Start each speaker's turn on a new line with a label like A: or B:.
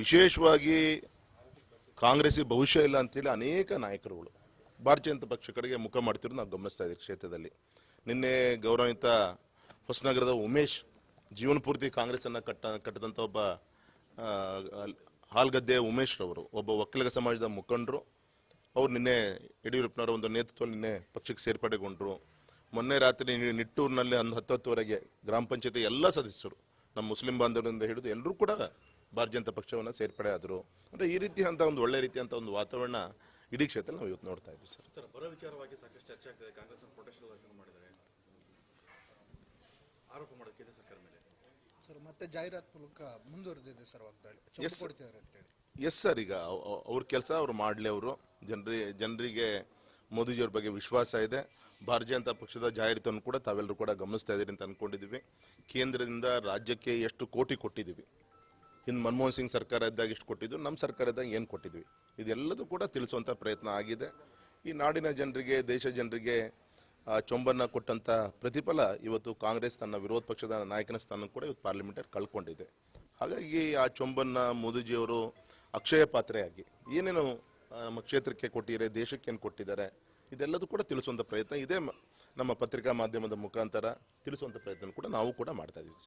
A: ವಿಶೇಷವಾಗಿ ಕಾಂಗ್ರೆಸ್ಸಿಗೆ ಭವಿಷ್ಯ ಇಲ್ಲ ಅಂತೇಳಿ ಅನೇಕ ನಾಯಕರುಗಳು, ಭಾರತೀಯ ಜನತಾ ಪಕ್ಷ ಕಡೆಗೆ ಮುಖ ಮಾಡ್ತಿರೋದು ನಾವು ಗಮನಿಸ್ತಾ ಇದ್ದೀವಿ ಕ್ಷೇತ್ರದಲ್ಲಿ. ನಿನ್ನೆ ಗೌರವಾನ್ವಿತ ಹೊಸನಗರದ ಉಮೇಶ್ ಜೀವನ ಪೂರ್ತಿ ಕಾಂಗ್ರೆಸ್ಸನ್ನು ಕಟ್ಟ ಕಟ್ಟದಂಥ ಒಬ್ಬ ಹಾಲ್ಗದ್ದೆ ಉಮೇಶ್ ರವರು ಒಬ್ಬ ಒಕ್ಕಲಿಗ ಸಮಾಜದ ಮುಖಂಡರು. ಅವ್ರು ನಿನ್ನೆ ಯಡಿಯೂರಪ್ಪನವರ ಒಂದು ನೇತೃತ್ವ ನಿನ್ನೆ ಪಕ್ಷಕ್ಕೆ ಸೇರ್ಪಡೆಗೊಂಡರು. ಮೊನ್ನೆ ರಾತ್ರಿ ನಿಟ್ಟೂರಿನಲ್ಲಿ ಒಂದು ಹತ್ತು ಹತ್ತುವರೆಗೆ ಗ್ರಾಮ ಪಂಚಾಯತಿ ಎಲ್ಲ ಸದಸ್ಯರು, ನಮ್ಮ ಮುಸ್ಲಿಂ ಬಾಂಧವರಿಂದ ಹಿಡಿದು ಎಲ್ಲರೂ ಕೂಡ ಭಾರತೀಯ ಜನತಾ ಪಕ್ಷವನ್ನು ಸೇರ್ಪಡೆ ಆದರು. ಅಂದರೆ ಈ ರೀತಿ ಅಂತ ಒಂದು ಒಳ್ಳೆ ರೀತಿಯಂಥ ಒಂದು ವಾತಾವರಣ ಇಡೀ ಕ್ಷೇತ್ರ ನಾವು ಇವತ್ತು ನೋಡ್ತಾ ಇದ್ದೀವಿ ಸರ್.
B: ಸರ್ ಬರೋ ವಿಚಾರವಾಗಿ ಸಾಕಷ್ಟು ಚರ್ಚೆ ಆಗ್ತಿದೆ ಕಾಂಗ್ರೆಸ್ ಪ್ರೊಟೆಸ್ಟ್ ಶುರು ಮಾಡಿದ್ದಾರೆ. ಆರೋಪ ಸರ್ಕಾರ ಮೇಲೆ.
C: ಸರ್ ಮತ್ತೆ ಜಾಹೀರಾತು ಮೂಲಕ ಮುಂದುವರೆದಿದೆ ಸರ್ ವಾಗ್ದಾಳಿ. ಕೊಡ್ತಿದ್ದಾರೆ ಅಂತೇಳಿ
A: ಎಸ್ ಸರ್ ಈಗ ಅವ್- ಅವ್- ಅವ್ರ ಕೆಲಸ ಅವ್ರು ಮಾಡಲಿ ಅವರು. ಜನರಿ ಜನರಿಗೆ ಮೋದಿಜಿಯವ್ರ ಬಗ್ಗೆ ವಿಶ್ವಾಸ ಇದೆ. ಭಾರತೀಯ ಜನತಾ ಪಕ್ಷದ ಜಾಹೀರಾತನ್ನು ಕೂಡ ತಾವೆಲ್ಲರೂ ಕೂಡ ಗಮನಿಸ್ತಾ ಇದ್ದೀರಿ ಅಂತ ಅಂದ್ಕೊಂಡಿದ್ದೀವಿ ಕೇಂದ್ರದಿಂದ ರಾಜ್ಯಕ್ಕೆ ಎಷ್ಟು ಕೋಟಿ ಕೊಟ್ಟಿದ್ದೀವಿ. ಇನ್ನು ಮನಮೋಹನ್ ಸಿಂಗ್ ಸರ್ಕಾರ ಇದ್ದಾಗ ಇಷ್ಟು ಕೊಟ್ಟಿದ್ದು, ನಮ್ಮ ಸರ್ಕಾರ ಇದ್ದಾಗ ಏನು ಕೊಟ್ಟಿದ್ವಿ? ಇದೆಲ್ಲದೂ ಕೂಡ ತಿಳಿಸುವಂಥ ಪ್ರಯತ್ನ ಆಗಿದೆ. ಈ ನಾಡಿನ ಜನರಿಗೆ, ದೇಶ ಜನರಿಗೆ ಚೊಂಬನ್ನು ಕೊಟ್ಟಂಥ ಪ್ರತಿಫಲ ಇವತ್ತು ಕಾಂಗ್ರೆಸ್ ತನ್ನ ವಿರೋಧ ಪಕ್ಷದ ನಾಯಕನ ಸ್ಥಾನ ಕೂಡ ಇವತ್ತು ಪಾರ್ಲಿಮೆಂಟಲ್ಲಿ ಕಳ್ಕೊಂಡಿದೆ. ಹಾಗಾಗಿ ಆ ಚೊಂಬನ್ನ ಮೋದಿಜಿಯವರು ಅಕ್ಷಯ ಪಾತ್ರೆಯಾಗಿ ಏನೇನು ನಮ್ಮ ಕ್ಷೇತ್ರಕ್ಕೆ ಕೊಟ್ಟಿದ್ದಾರೆ, ದೇಶಕ್ಕೆ ಏನು ಕೊಟ್ಟಿದ್ದಾರೆ, ಇದೆಲ್ಲದೂ ಕೂಡ ತಿಳಿಸುವಂಥ ಪ್ರಯತ್ನ ಇದೇ ನಮ್ಮ ಪತ್ರಿಕಾ ಮಾಧ್ಯಮದ ಮುಖಾಂತರ ತಿಳಿಸುವಂಥ ಪ್ರಯತ್ನ ಕೂಡ ನಾವು ಕೂಡ ಮಾಡ್ತಾ ಇದ್ದೀವಿ.